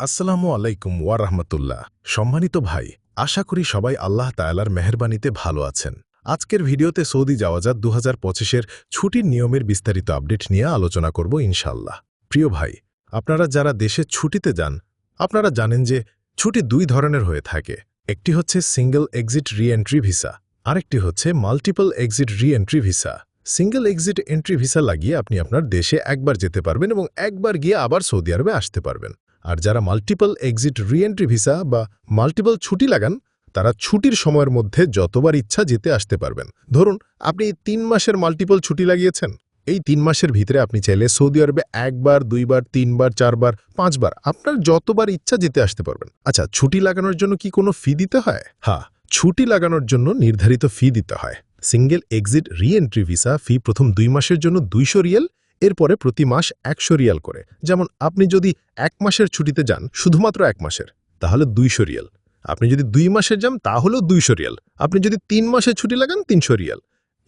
আসসালামু আলাইকুম ওয়া রাহমাতুল্লাহ। সম্মানিত ভাই, আশা করি সবাই আল্লাহ তায়ালার মেহরবানিতে ভালো আছেন। আজকের ভিডিওতে সৌদি যাওয়াজাত দু হাজার পঁচিশের ছুটির নিয়মের বিস্তারিত আপডেট নিয়ে আলোচনা করব ইনশাল্লাহ প্রিয় ভাই, আপনারা যারা দেশে ছুটিতে যান, আপনারা জানেন যে ছুটি দুই ধরনের হয়ে থাকে। একটি হচ্ছে single exit reentry visa, আরেকটি হচ্ছে multiple exit reentry visa. Single exit entry visa লাগিয়ে আপনি আপনার দেশে একবার যেতে পারবেন এবং একবার গিয়ে আবার সৌদি আরবে আসতে পারবেন। আর যারা মাল্টিপল এক্সিট রিএন্ট্রি ভিসা বা মাল্টিপল ছুটি লাগান, তারা ছুটির সময়ের মধ্যে যতবার ইচ্ছা যেতে আসতে পারবেন। ধরুন, আপনি তিন মাসের মাল্টিপল ছুটি লাগিয়েছেন। এই তিন মাসের ভিতরে আপনি চাইলে সৌদি আরবে একবার, দুইবার, তিনবার, চারবার, পাঁচবার, আপনার যতবার ইচ্ছা যেতে আসতে পারবেন। আচ্ছা ছুটি লাগানোর জন্য কি কোনো ফি দিতে হয়? হ্যাঁ ছুটি লাগানোর জন্য নির্ধারিত ফি দিতে হয়। Single exit reentry visa fee প্রথম দুই মাসের জন্য দুইশো রিয়েল এরপরে প্রতি মাস একশো রিয়াল করে। যেমন আপনি যদি এক মাসের ছুটিতে যান, শুধুমাত্র এক মাসের, তাহলে দুইশো রিয়াল। আপনি যদি দুই মাসের যান, তাহলেও দুইশো রিয়াল। আপনি যদি তিন মাসের ছুটি লাগান, তিনশো রিয়াল।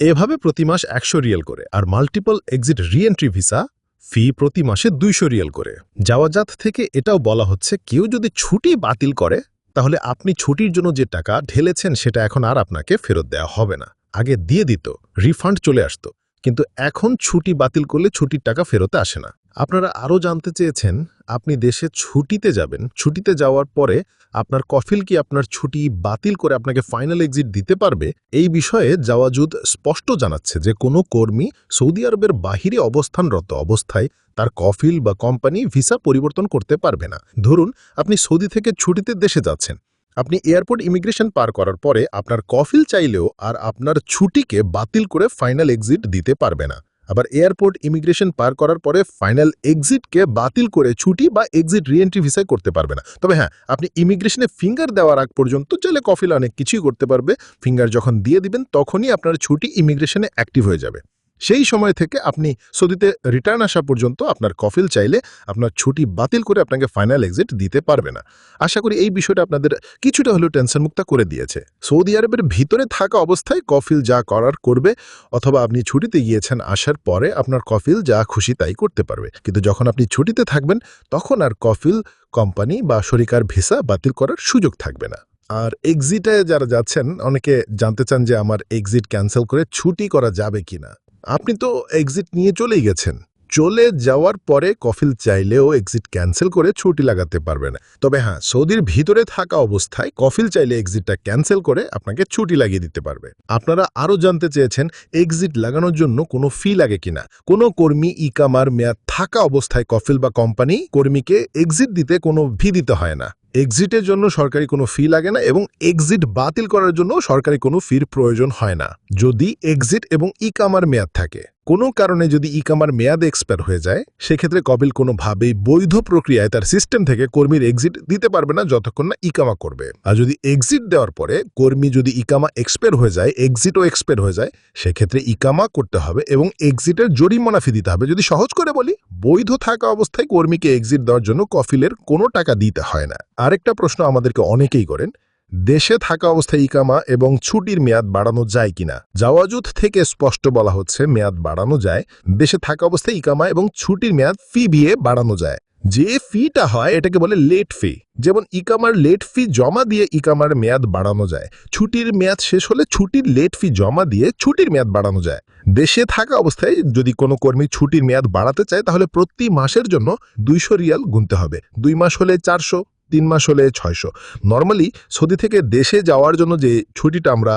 এভাবে প্রতি মাস একশো রিয়াল করে। আর multiple exit reentry visa fee প্রতি মাসে দুইশো রিয়াল করে। যাওয়াজাত থেকে এটাও বলা হচ্ছে, কেউ যদি ছুটি বাতিল করে, তাহলে আপনি ছুটির জন্য যে টাকা ঢেলেছেন, সেটা এখন আর আপনাকে ফেরত দেওয়া হবে না। আগে দিয়ে দিত রিফান্ড চলে আসতো। কিন্তু এখন ছুটি বাতিল করলে ছুটির টাকা ফেরতে আসে না। আপনারা আরও জানতে চেয়েছেন, আপনি দেশে ছুটিতে যাবেন। ছুটিতে যাওয়ার পরে আপনার কফিল কি আপনার ছুটি বাতিল করে আপনাকে ফাইনাল এক্সিট দিতে পারবে? এই বিষয়ে জাওয়াজুদ স্পষ্ট জানাচ্ছে যে কোনো কর্মী সৌদি আরবের বাহিরে অবস্থানরত অবস্থায় তার কফিল বা কোম্পানি ভিসা পরিবর্তন করতে পারবে না। ধরুন, আপনি সৌদি থেকে ছুটিতে দেশে যাচ্ছেন। আপনি এয়ারপোর্ট ইমিগ্রেশন পার করার পরে আপনার কফিল চাইলেও আর আপনার ছুটিকে বাতিল করে ফাইনাল এক্সিট দিতে পারবে না। আবার এয়ারপোর্ট ইমিগ্রেশন পার করার পরে ফাইনাল এক্সিটকে বাতিল করে ছুটি বা এক্সিট রিএন্ট্রি ভিসায় করতে পারবে না। তবে হ্যাঁ আপনি ইমিগ্রেশনে ফিঙ্গার দেওয়ার আগ পর্যন্ত চাইলে কফিল অনেক কিছুই করতে পারবে। ফিঙ্গার যখন দিয়ে দিবেন, তখনই আপনার ছুটি ইমিগ্রেশনে অ্যাক্টিভ হয়ে যাবে। সেই সময় থেকে আপনি সৌদিতে রিটার্ন আসা পর্যন্ত আপনার কফিল চাইলে আপনার ছুটি বাতিল করে আপনাকে ফাইনাল এক্সিট দিতে পারবে না। আশা করি এই বিষয়টা আপনাদের কিছুটা হলেও টেনশন মুক্ত করে দিয়েছে। সৌদি আরবের ভিতরে থাকা অবস্থায় কফিল যা করার করবে অথবা আপনি ছুটিতে গিয়েছেন আসার পরে আপনার কফিল যা খুশি তাই করতে পারবে। কিন্তু যখন আপনি ছুটিতে থাকবেন, তখন আর কফিল কোম্পানি বা শরিকার ভিসা বাতিল করার সুযোগ থাকবে না। আর এক্সিটে যারা যাচ্ছেন, অনেকে জানতে চান যে আমার এক্সিট ক্যান্সেল করে ছুটি করা যাবে কিনা। আপনি তো এক্সিট নিয়ে চলেই গেছেন। চলে যাওয়ার পরে কফিল চাইলেও এক্সিট ক্যান্সেল করে ছুটি লাগাতে পারবে না। তবে হ্যাঁ সৌদির ভিতরে থাকা অবস্থায় কফিল চাইলে এক্সিটটা ক্যান্সেল করে আপনাকে ছুটি লাগিয়ে দিতে পারবে। আপনারা আরও জানতে চেয়েছেন এক্সিট লাগানোর জন্য কোনো ফি লাগে কিনা। কোনো কর্মী ইকামার মেয়াদ থাকা অবস্থায় কফিল বা কোম্পানি কর্মীকে এক্সিট দিতে কোনো ফি দিতে হয় না। এক্সিটের জন্য সরকারি কোনো ফি লাগে না এবং এক্সিট বাতিল করার জন্য সরকারি কোনো ফির প্রয়োজন হয় না। যদি এক্সিট এবং ইকামার মেয়াদ থাকে। কোনো কারণে যদি ই ইকামার মেয়াদ এক্সপায়ার হয়ে যায়, সেক্ষেত্রে কপিল কোনোভাবেই বৈধ প্রক্রিয়ায় তার সিস্টেম থেকে কর্মীর এক্সিট দিতে পারবে না যতক্ষণ না ইকামা করবে। আর যদি এক্সিট দেওয়ার পরে কর্মী যদি ইকামা এক্সপায়ার হয়ে যায় এক্সিটও এক্সপায়ার হয়ে যায়, সেক্ষেত্রে ইকামা করতে হবে এবং এক্সিটের জরিমানা ফি দিতে হবে। যদি সহজ করে বলি, বৈধ থাকা অবস্থায় কর্মীকে এক্সিট দেওয়ার জন্য কফিলের কোনো টাকা দিতে হয় না। আরেকটা প্রশ্ন আমাদেরকে অনেকেই করেন দেশে থাকা অবস্থায় ইকামা এবং ছুটির মেয়াদ বাড়ানো যায় কিনা? জাওয়াজুত থেকে স্পষ্ট বলা হচ্ছে মেয়াদ বাড়ানো যায়, দেশে থাকা অবস্থায় ইকামা এবং ছুটির মেয়াদ ফি বিয়ে বাড়ানো যায়। যে ফিটা হয়, এটাকে বলে লেট ফি যেমন ইকামার লেট ফি জমা দিয়ে ইকামার মেয়াদ বাড়ানো যায়, ছুটির মেয়াদ শেষ হলে ছুটির লেট ফি জমা দিয়ে ছুটির মেয়াদ বাড়ানো যায়। দেশে থাকা অবস্থায় যদি কোনো কর্মী ছুটির মেয়াদ বাড়াতে চায়, তাহলে প্রতি মাসের জন্য দুইশো রিয়াল গুনতে হবে। দুই মাস হলে চারশো তিন মাস হলে ছয়শো। নর্মালি সৌদি থেকে দেশে যাওয়ার জন্য যে ছুটিটা আমরা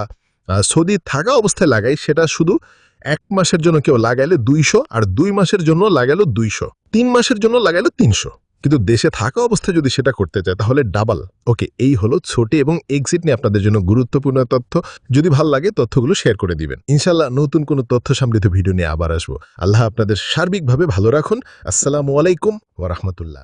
সৌদি থাকা অবস্থায় লাগাই, সেটা শুধু এক মাসের জন্য কেউ লাগাইলে দুইশো আর দুই মাসের জন্য লাগালো দুইশো। তিন মাসের জন্য লাগালো তিনশো। কিন্তু দেশে থাকা অবস্থায় যদি সেটা করতে চায়, তাহলে ডাবল ওকে এই হলো ছোটি এবং এক্সিট নিয়ে আপনাদের জন্য গুরুত্বপূর্ণ তথ্য। যদি ভালো লাগে, তথ্যগুলো শেয়ার করে দিবেন। ইনশাল্লাহ নতুন কোনো তথ্য সমৃদ্ধ ভিডিও নিয়ে আবার আসব। আল্লাহ আপনাদের সার্বিকভাবে ভালো রাখুন। আসসালামু আলাইকুম ওরহমতুল্লাহ